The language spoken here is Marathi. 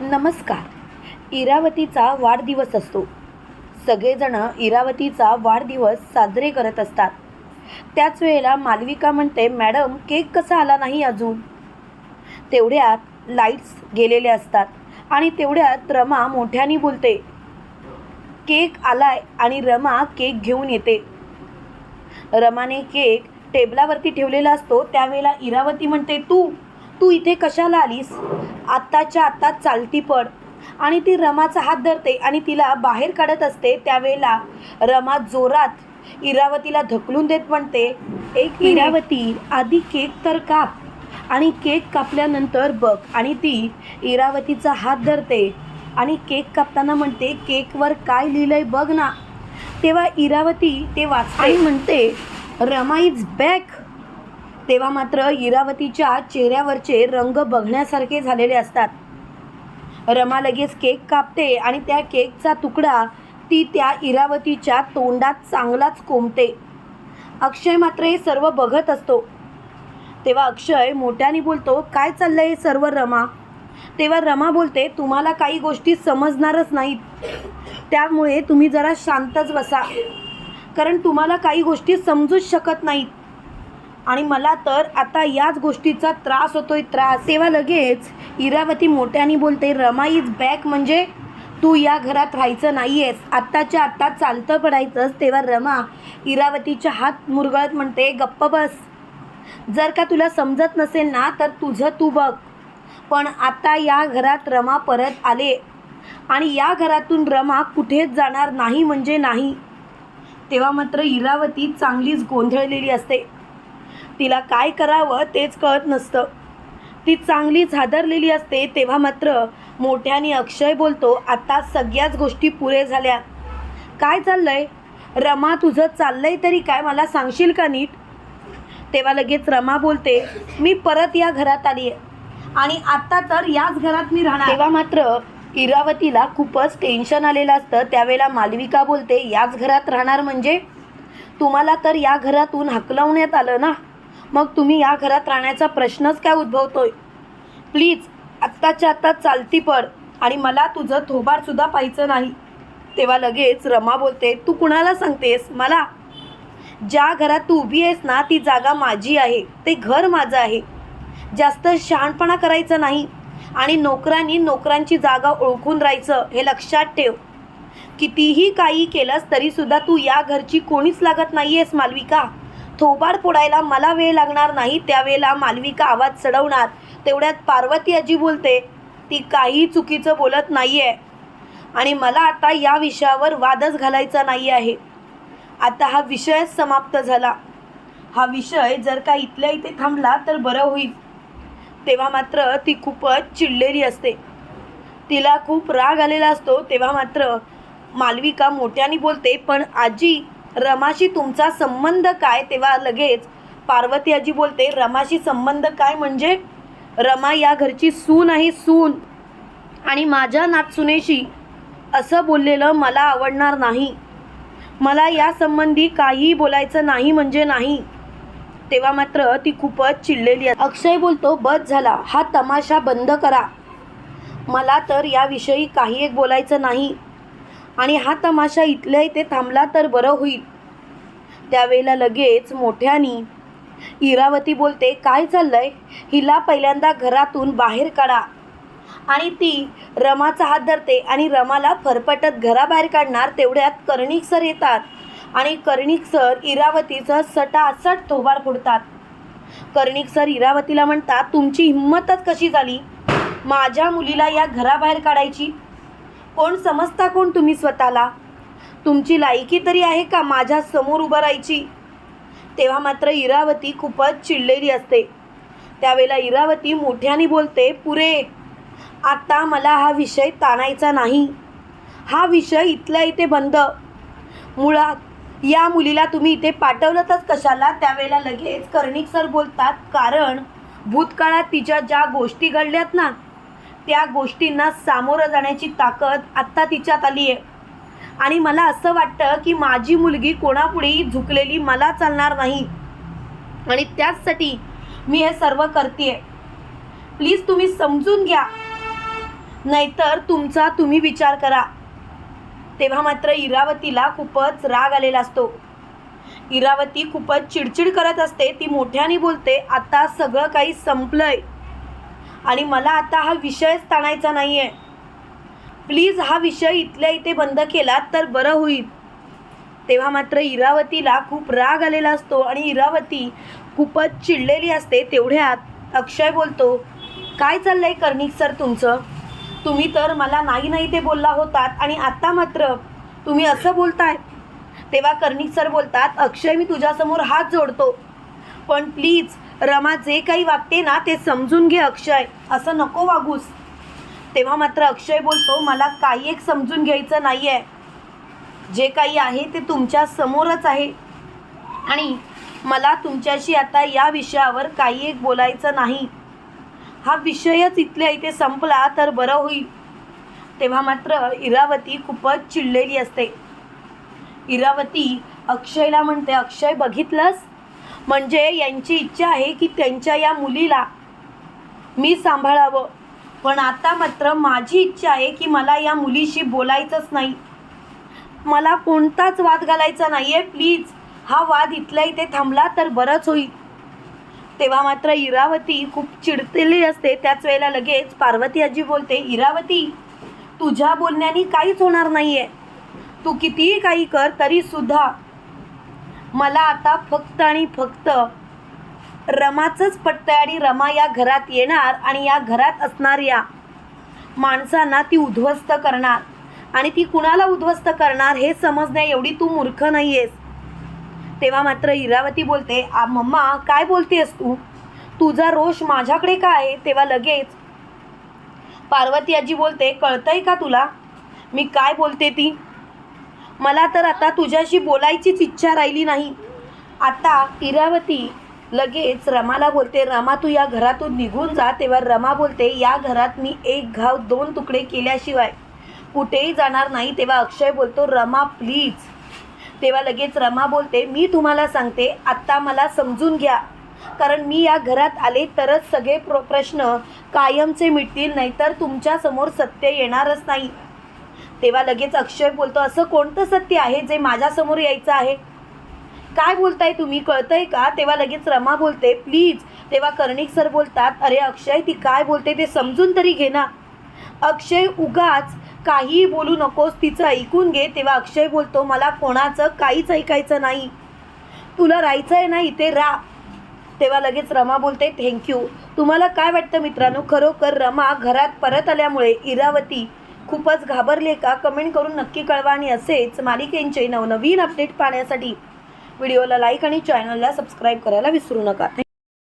नमस्कार. इरावतीचा वाढदिवस असतो. सगळेजण इरावतीचा वाढदिवस साजरे करत असतात. त्याच वेळेला मालविका म्हणते मॅडम केक कसा आला नाही अजून? तेवढ्यात लाईट्स गेलेले असतात आणि तेवढ्यात रमा मोठ्याने बोलते केक आलाय आणि रमा केक घेऊन येते. रमाने केक टेबलावरती ठेवलेला असतो त्यावेळेला इरावती म्हणते तू तू इथे कशाला आलीस? आत्ताच्या आत्ता चालती पड. आणि ती रमाचा हात धरते आणि तिला बाहेर काढत असते त्यावेळेला रमा जोरात इरावतीला ढकलून देत म्हणते एक इरावती आधी केक तर काप. आणि केक कापल्यानंतर बघ. आणि ती इरावतीचा हात धरते आणि केक कापताना म्हणते केकवर काय लिहिलंय बघ ना. तेव्हा इरावती ते वाचते. म्हणते रमा इज बॅक. तेव्हा मात्र इरावतीच्या चेहऱ्यावरचे रंग बघण्यासारखे झालेले असतात. रमा लगेच केक कापते आणि त्या केकचा तुकडा ती त्या इरावतीच्या तोंडात चांगलाच कोंबते. अक्षय मात्र हे सर्व बघत असतो. तेव्हा अक्षय मोठ्याने बोलतो काय चाललंय हे सर्व रमा? तेव्हा रमा बोलते तुम्हाला काही गोष्टी समजणारच नाहीत. त्यामुळे तुम्ही जरा शांतच बसा. कारण तुम्हाला काही गोष्टी समजूच शकत नाहीत. आणि मला तर आता याच गोष्टीचा त्रास होतोय त्रास. तेव्हा लगेच इरावती मोठ्याने बोलते रमा इज बॅक म्हणजे तू या घरात राहायचं नाही आहेस आत्ताच्या आत्ता चालतं पडायचंच तेव्हा रमा इरावतीच्या हात मुरगळत म्हणते गप्प बस. जर का तुला समजत नसेल ना तर तुझं तू बघ. पण आता या घरात रमा परत आले आणि या घरातून रमा कुठेच जाणार नाही म्हणजे नाही. तेव्हा मात्र इरावती चांगलीच गोंधळलेली असते. तिला काय करावं तेच कळत नसतं. ती चांगली झादरलेली असते तेव्हा मात्र मोठ्याने अक्षय बोलतो आता सगळ्याच गोष्टी पुरे झाल्या. काय चाललंय? रमा तुझं चाललंय तरी काय मला सांगशील का नीट? तेव्हा लगेच रमा बोलते मी परत या घरात आली आहे आणि आत्ता तर याच घरात मी राहणार. तेव्हा मात्र इरावतीला खूपच टेन्शन आलेलं असतं. त्यावेळेला मालविका बोलते याच घरात राहणार म्हणजे? तुम्हाला तर या घरातून हकलवण्यात आलं ना? मग तुम्ही या घरात राहण्याचा प्रश्नच काय उद्भवतोय? प्लीज आत्ताच्या आत्ता चालती पड आणि मला तुझं थोबाडसुद्धा पाहायचं नाही. तेव्हा लगेच रमा बोलते तू कुणाला सांगतेस? मला? ज्या घरात तू उभी आहेस ना ती जागा माझी आहे. ते घर माझं आहे. जास्त शहाणपणा करायचं नाही आणि नोकरांनी नोकरांची जागा ओळखून राहायचं हे लक्षात ठेव. कितीही काही केलंस तरीसुद्धा तू या घरची कोणीच लागत नाही आहेस मालविका. थोबाड फोडायला मला वेळ लागणार नाही त्यावेळेला मालविका आवाज चढवणार तेवढ्यात पार्वती आजी बोलते ती काही चुकीचं बोलत नाही आहे आणि मला आता या विषयावर वादच घालायचा नाही आहे. आता हा विषयच समाप्त झाला. हा विषय जर का इथल्या इथे थांबला तर बरं होईल. तेव्हा मात्र ती खूपच चिडलेली असते. तिला खूप राग आलेला असतो तेव्हा मात्र मालविका मोठ्याने बोलते पण आजी रमाशी तुमचा संबंध काय? तेव्हा लगेच पार्वती आजी बोलते रमाशी संबंध काय म्हणजे? रमा या घरची सून आहे सून. आणि माझ्या नातसुनेशी असं बोललेलं मला आवडणार नाही. मला या संबंधी काहीही बोलायचं नाही म्हणजे नाही. तेव्हा मात्र ती खूपच चिडलेली आहे अक्षय बोलतो बस झाला हा तमाशा बंद करा. मला तर याविषयी काही एक बोलायचं नाही. आणि हा तमाशा इथल्या इथे थांबला तर बरं होईल. त्यावेळेला लगेच मोठ्यानी इरावती बोलते काय चाललंय? हिला पहिल्यांदा घरातून बाहेर काढा. आणि ती रमाचा हात धरते आणि रमाला फरफटत घराबाहेर काढणार तेवढ्यात कर्णिक सर येतात आणि कर्णिक सर इरावतीचं सटासट थोबार फोडतात. कर्णिक सर इरावतीला म्हणतात तुमची हिंमतच कशी झाली? माझ्या मुलीला या घराबाहेर काढायची? कोण समजता कोण तुम्ही स्वतःला? तुमची लायकी तरी आहे का माझ्यासमोर उभं राहायची? तेव्हा मात्र इरावती खूपच चिडलेली असते. त्यावेळेला इरावती मोठ्याने बोलते पुरे आता मला हा विषय ताणायचा नाही. हा विषय इथल्या इथे बंद. मुळात या मुलीला तुम्ही इथे पाठवलंतच कशाला त्यावेळेला लगेच कर्णिक सर बोलतात कारण भूतकाळात तिच्या ज्या गोष्टी घडल्यात ना त्या गोष्टींना सामोरं जाण्याची ताकद आत्ता तिच्यात आली आहे आणि मला असं वाटतं की माझी मुलगी कोणापुढेही झुकलेली मला चालणार नाही. आणि त्याचसाठी मी हे सर्व करते प्लीज तुम्ही समजून घ्या. नाहीतर तुमचा तुम्ही विचार करा. तेव्हा मात्र इरावतीला खूपच राग आलेला असतो. इरावती खूपच चिडचिड करत असते ती मोठ्याने बोलते आता सगळं काही संपलंय. आणि मला आता हा विषयच ताणायचा नाही आहे प्लीज हा विषय इथल्या इथे बंद केला तर बरं होईल. तेव्हा मात्र इरावतीला खूप राग आलेला असतो आणि इरावती खूपच चिडलेली असते तेवढ्यात अक्षय बोलतो काय चाललं आहे कर्णिक सर तुमचं? तुम्ही तर मला नाही नाही ते बोलला होतात आणि आत्ता मात्र तुम्ही असं बोलताय. तेव्हा कर्णिक सर बोलतात अक्षय मी तुझ्यासमोर हात जोडतो. पण प्लीज रमा जे काही वागते ना ते समजून घे अक्षय. असं नको वागूस. तेव्हा मात्र अक्षय बोलतो मला काही एक समजून घ्यायचं नाही आहे जे काही आहे ते तुमच्या समोरच आहे. आणि मला तुमच्याशी आता या विषयावर काही एक बोलायचं नाही. हा विषयच इथल्या इथे संपला तर बरं होईल. तेव्हा मात्र इरावती खूपच चिडलेली असते. इरावती अक्षयला म्हणते अक्षय बघितलंस? म्हणजे यांची इच्छा आहे की त्यांच्या या मुलीला मी सांभाळावं. पण आता मात्र माझी इच्छा आहे की मला या मुलीशी बोलायचंच नाही. मला कोणताच वाद घालायचा नाही आहे प्लीज हा वाद इथल्या इथे थांबला तर बरंच होईल. तेव्हा मात्र इरावती खूप चिडतेली असते. त्याच वेळेला लगेच पार्वती आजी बोलते इरावती तुझ्या बोलण्याने काहीच होणार नाही आहे तू कितीही काही कर तरीसुद्धा मला आता फक्त आणि फक्त रमाचंच पटतंय आणि रमा या घरात येणार आणि या घरात असणाऱ्या माणसांना ती उद्ध्वस्त करणार. आणि ती कुणाला उद्ध्वस्त करणार हे समजण्या एवढी तू मूर्ख नाही आहेस तेव्हा मात्र इरावती बोलते आ मम्मा काय बोलतेस तू? तुझा रोष माझ्याकडे काय आहे? तेव्हा लगेच पार्वती आजी बोलते कळतंय का तुला? मी काय बोलते ती? मला तर आता तुझ्याशी बोलायचीच इच्छा राहिली नाही. आता इरावती लगेच रमाला बोलते रमा तू या घरातून निघून जा. तेव्हा रमा बोलते या घरात मी एक घाव दोन तुकडे केल्याशिवाय कुठेही जाणार नाही. तेव्हा अक्षय बोलतो रमा प्लीज तेव्हा लगेच रमा बोलते मी तुम्हाला सांगते आत्ता मला समजून घ्या. कारण मी या घरात आले तरच सगळे प्र प्रश्न कायमचे मिटतील नाहीतर तुमच्यासमोर सत्य येणारच नाही. तेव्हा लगेच अक्षय बोलतो. असं कोणतं सत्य आहे जे माझ्यासमोर यायचं आहे? काय बोलताय तुम्ही? कळतंय का? तेव्हा लगेच रमा बोलते प्लीज. तेव्हा कर्णिक सर बोलतात अरे अक्षय ती काय बोलते ते समजून तरी घे ना. अक्षय उगाच काहीही बोलू नकोस तिचं ऐकून घे. तेव्हा अक्षय बोलतो मला कोणाचं काहीच ऐकायचं नाही. तुला राहायचं आहे ना इथे रा. तेव्हा लगेच रमा बोलते थँक्यू. तुम्हाला काय वाटतं मित्रांनो? खरोखर रमा घरात परत आल्यामुळे इरावती खूपच घाबरले का? कमेंट करून नक्की कळवा आणि असेच मालिकेंचे नवनवीन अपडेट पाहण्यासाठी व्हिडिओला लाईक आणि चॅनलला सबस्क्राईब करायला विसरू नका.